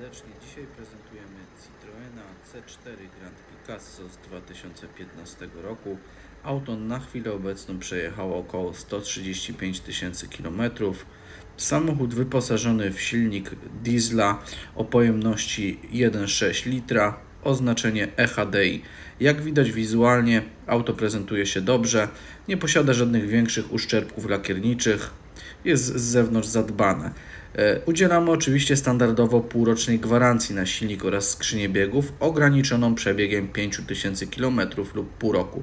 serdecznie. Dzisiaj prezentujemy Citroena C4 Grand Picasso z 2015 roku. Auto na chwilę obecną przejechało około 135 tysięcy kilometrów. Samochód wyposażony w silnik diesla o pojemności 1,6 litra, oznaczenie EHDI. Jak widać wizualnie auto prezentuje się dobrze, nie posiada żadnych większych uszczerbków lakierniczych, jest z zewnątrz zadbane. E, Udzielamy oczywiście standardowo półrocznej gwarancji na silnik oraz skrzynię biegów, ograniczoną przebiegiem 5000 km lub pół roku.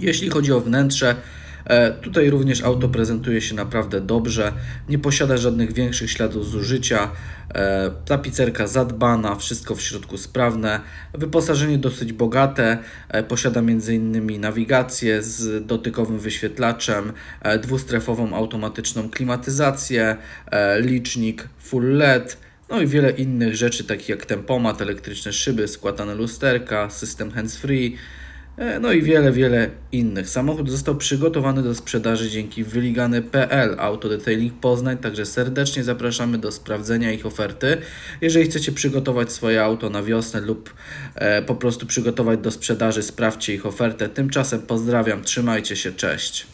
Jeśli chodzi o wnętrze, tutaj również auto prezentuje się naprawdę dobrze, nie posiada żadnych większych śladów zużycia, e, tapicerka zadbana, wszystko w środku sprawne, wyposażenie dosyć bogate, e, posiada m.in. nawigację z dotykowym wyświetlaczem, e, dwustrefową automatyczną klimatyzację, e, licznik full LED, no i wiele innych rzeczy, takich jak tempomat, elektryczne szyby, składane lusterka, system hands-free, E, No i wiele, wiele innych. Samochód został przygotowany do sprzedaży dzięki wyligany.pl Auto Detailing Poznań, także serdecznie zapraszamy do sprawdzenia ich oferty. Jeżeli chcecie przygotować swoje auto na wiosnę lub e, po prostu przygotować do sprzedaży, sprawdźcie ich ofertę. Tymczasem pozdrawiam, trzymajcie się, cześć.